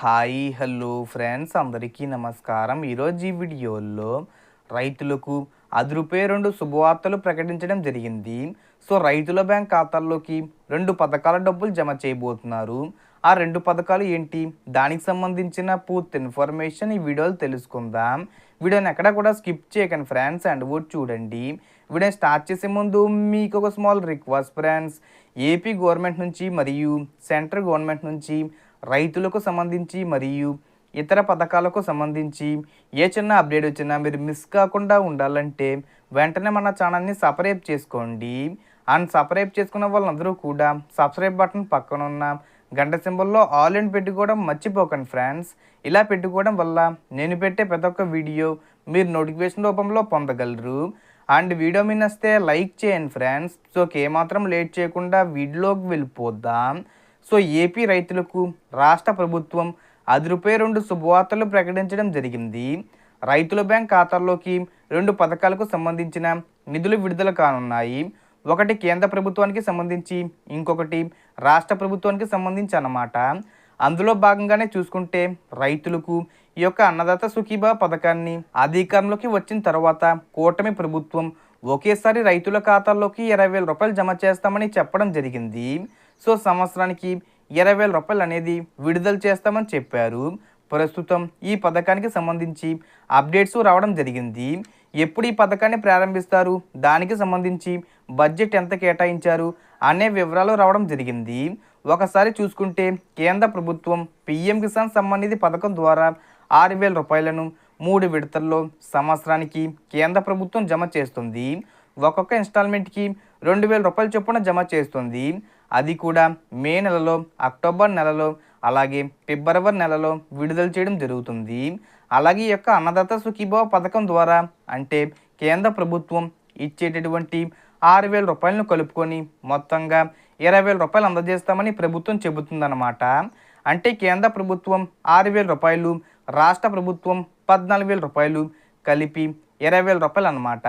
Hi hello friends అందరికీ నమస్కారం. ఈరోజు ఈ వీడియోలో రైతులకు అది రూపాయ రెండు శుభవార్తలు ప్రకటించడం జరిగింది. సో రైతుల బ్యాంక్ ఖాతాల్లోకి రెండు పథకాల డబ్బులు జమ చేయబోతున్నారు. ఆ రెండు పథకాలు ఏంటి? దానికి సంబంధించిన పూర్తి ఇన్ఫర్మేషన్ ఈ వీడియోలో తెలుసుకుందాం. వీడియోని ఎక్కడ కూడా స్కిప్ చేయకండి ఫ్రెండ్స్ అండ్ ఓట్ చూడండి. వీడియో స్టార్ట్ చేసే ముందు మీకు ఒక small request friends. AP government నుంచి మరియు సెంట్రల్ గవర్నమెంట్ నుంచి రైతులకు సంబంధించి మరియు ఇతర పథకాలకు సంబంధించి ఏ చిన్న అప్డేట్ వచ్చినా మీరు మిస్ కాకుండా ఉండాలంటే వెంటనే మన ఛానల్ని సపరేట్ చేసుకోండి. అండ్ సపరేట్ చేసుకున్న వాళ్ళందరూ కూడా సబ్స్క్రైబ్ బటన్ పక్కన ఉన్న గంట సింబల్లో ఆల్ ఇన్ పెట్టుకోవడం మర్చిపోకండి ఫ్రెండ్స్ ఇలా పెట్టుకోవడం వల్ల నేను పెట్టే ప్రతి ఒక్క వీడియో మీరు నోటిఫికేషన్ రూపంలో పొందగలరు. అండ్ వీడియో మీ నస్తే లైక్ చేయండి ఫ్రెండ్స్ సో ఏమాత్రం లేట్ చేయకుండా వీడియోలోకి వెళ్ళిపోద్దాం సో ఏపీ రైతులకు రాష్ట్ర ప్రభుత్వం అది రూపాయ రెండు శుభవార్తలు ప్రకటించడం జరిగింది. రైతుల బ్యాంక్ ఖాతాల్లోకి రెండు పథకాలకు సంబంధించిన నిధులు విడుదల కానున్నాయి. ఒకటి కేంద్ర ప్రభుత్వానికి సంబంధించి ఇంకొకటి రాష్ట్ర ప్రభుత్వానికి సంబంధించి అన్నమాట. అందులో భాగంగానే చూసుకుంటే రైతులకు ఈ యొక్క అన్నదాత సుఖీభా పథకాన్ని అధికారంలోకి వచ్చిన తర్వాత కూటమి ప్రభుత్వం ఒకేసారి రైతుల ఖాతాల్లోకి ఇరవై వేల రూపాయలు జమ చేస్తామని చెప్పడం జరిగింది. సో సంవత్సరానికి ఇరవై వేల రూపాయలు అనేది విడుదల చేస్తామని చెప్పారు. ప్రస్తుతం ఈ పథకానికి సంబంధించి అప్డేట్స్ రావడం జరిగింది. ఎప్పుడు ఈ పథకాన్ని ప్రారంభిస్తారు? దానికి సంబంధించి బడ్జెట్ ఎంత కేటాయించారు? అనే వివరాలు రావడం జరిగింది. ఒకసారి చూసుకుంటే కేంద్ర ప్రభుత్వం పిఎం కిసాన్ సమ్మాన్ నిధి పథకం ద్వారా ఆరు వేల రూపాయలను మూడు విడతల్లో సంవత్సరానికి కేంద్ర ప్రభుత్వం జమ చేస్తుంది. ఒక్కొక్క ఇన్స్టాల్మెంట్కి రెండు వేల రూపాయల చొప్పున జమ చేస్తుంది. అది కూడా మే నెలలో అక్టోబర్ నెలలో అలాగే ఫిబ్రవరి నెలలో విడుదల చేయడం జరుగుతుంది. అలాగే ఈ యొక్క అన్నదాత సుఖీభావ పథకం ద్వారా అంటే కేంద్ర ప్రభుత్వం ఇచ్చేటటువంటి ఆరు వేల రూపాయలను కలుపుకొని మొత్తంగా ఇరవై వేల రూపాయలు అందజేస్తామని ప్రభుత్వం చెబుతుందన్నమాట. అంటే కేంద్ర ప్రభుత్వం ఆరు వేల రూపాయలు రాష్ట్ర ప్రభుత్వం పద్నాలుగు వేల రూపాయలు కలిపి ఇరవై వేల రూపాయలు అన్నమాట.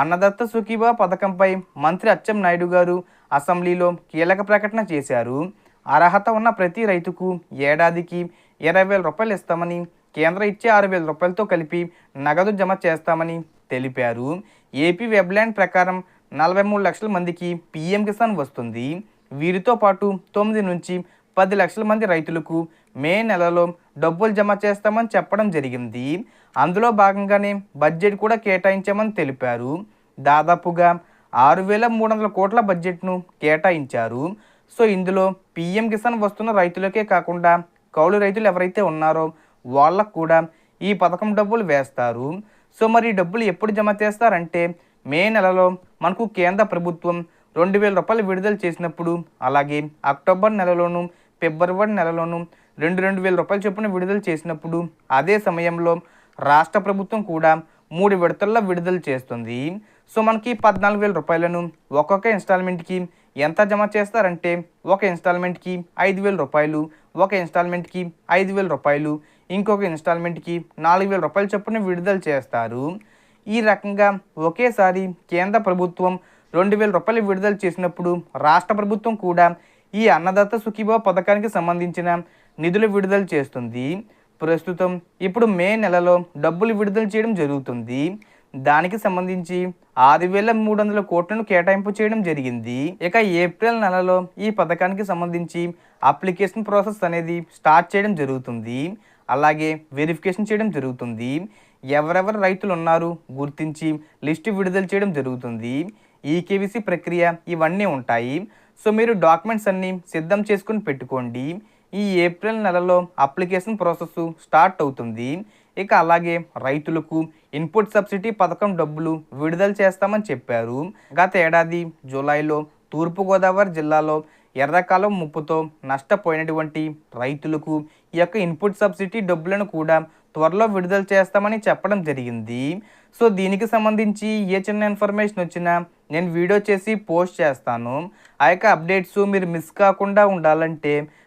అన్నదత్త సుఖీభా పథకంపై మంత్రి అచ్చెం నాయుడు గారు అసెంబ్లీలో కీలక ప్రకటన చేశారు. అర్హత ఉన్న ప్రతి రైతుకు ఏడాదికి ఇరవై వేల రూపాయలు ఇస్తామని కేంద్రం ఇచ్చే ఆరు వేల రూపాయలతో కలిపి నగదు జమ చేస్తామని తెలిపారు. ఏపీ వెబ్లాండ్ ప్రకారం నలభై మూడు లక్షల మందికి పీఎం కిసాన్ వస్తుంది. వీరితో పాటు తొమ్మిది నుంచి పది లక్షల మంది రైతులకు మే నెలలో డబ్బులు జమ చేస్తామని చెప్పడం జరిగింది. అందులో భాగంగానే బడ్జెట్ కూడా కేటాయించామని తెలిపారు. దాదాపుగా ఆరు వేల మూడు వందల కోట్ల బడ్జెట్ను కేటాయించారు. సో ఇందులో పీఎం కిసాన్ వస్తున్న రైతులకే కాకుండా కౌలు రైతులు ఎవరైతే ఉన్నారో వాళ్ళకు కూడా ఈ పథకం డబ్బులు వేస్తారు. సో మరి డబ్బులు ఎప్పుడు జమ చేస్తారంటే మే నెలలో మనకు కేంద్ర ప్రభుత్వం రెండు వేల రూపాయలు విడుదల చేసినప్పుడు అలాగే అక్టోబర్ నెలలోను ఫిబ్రవరి నెలలోను రెండు రెండు వేల రూపాయల చొప్పున విడుదల చేసినప్పుడు అదే సమయంలో రాష్ట్ర ప్రభుత్వం కూడా మూడు విడతల్లో విడుదల చేస్తుంది. సో మనకి పద్నాలుగు వేల రూపాయలను ఒక్కొక్క ఇన్స్టాల్మెంట్కి ఎంత జమ చేస్తారంటే ఒక ఇన్స్టాల్మెంట్కి ఐదు వేల రూపాయలు ఒక ఇన్స్టాల్మెంట్కి ఐదు వేల రూపాయలు ఇంకొక ఇన్స్టాల్మెంట్కి నాలుగు వేల రూపాయల చొప్పున విడుదల చేస్తారు. ఈ రకంగా ఒకేసారి కేంద్ర ప్రభుత్వం రెండు వేల రూపాయలు విడుదల చేసినప్పుడు రాష్ట్ర ప్రభుత్వం కూడా ఈ అన్నదాత సుఖీభావ పథకానికి సంబంధించిన నిధులు విడుదల చేస్తుంది. ప్రస్తుతం ఇప్పుడు మే నెలలో డబ్బులు విడుదల చేయడం జరుగుతుంది. దానికి సంబంధించి ఆరు వేల మూడు వందల కోట్లను కేటాయింపు చేయడం జరిగింది. ఇక ఏప్రిల్ నెలలో ఈ పథకానికి సంబంధించి అప్లికేషన్ ప్రాసెస్ అనేది స్టార్ట్ చేయడం జరుగుతుంది. అలాగే వెరిఫికేషన్ చేయడం జరుగుతుంది. ఎవరెవరు రైతులు ఉన్నారు గుర్తించి లిస్టు విడుదల చేయడం జరుగుతుంది. ఈకేవీసీ ప్రక్రియ ఇవన్నీ ఉంటాయి. సో మీరు డాక్యుమెంట్స్ అన్నీ సిద్ధం చేసుకుని పెట్టుకోండి. ఈ ఏప్రిల్ నెలలో అప్లికేషన్ ప్రాసెస్ స్టార్ట్ అవుతుంది. ఇక అలాగే రైతులకు ఇన్పుట్ సబ్సిడీ పథకం డబ్బులు విడుదల చేస్తామని చెప్పారు. గత ఏడాది జూలైలో తూర్పుగోదావరి జిల్లాలో ఎర్రకాలం ముప్పుతో నష్టపోయినటువంటి రైతులకు ఈ యొక్క ఇన్పుట్ సబ్సిడీ డబ్బులను కూడా త్వరలో విడుదల చేస్తామని చెప్పడం జరిగింది. సో దీనికి సంబంధించి ఏ చిన్న ఇన్ఫర్మేషన్ వచ్చినా నేను వీడియో చేసి పోస్ట్ చేస్తాను. ఆ యొక్క అప్డేట్స్ మీరు మిస్ కాకుండా ఉండాలంటే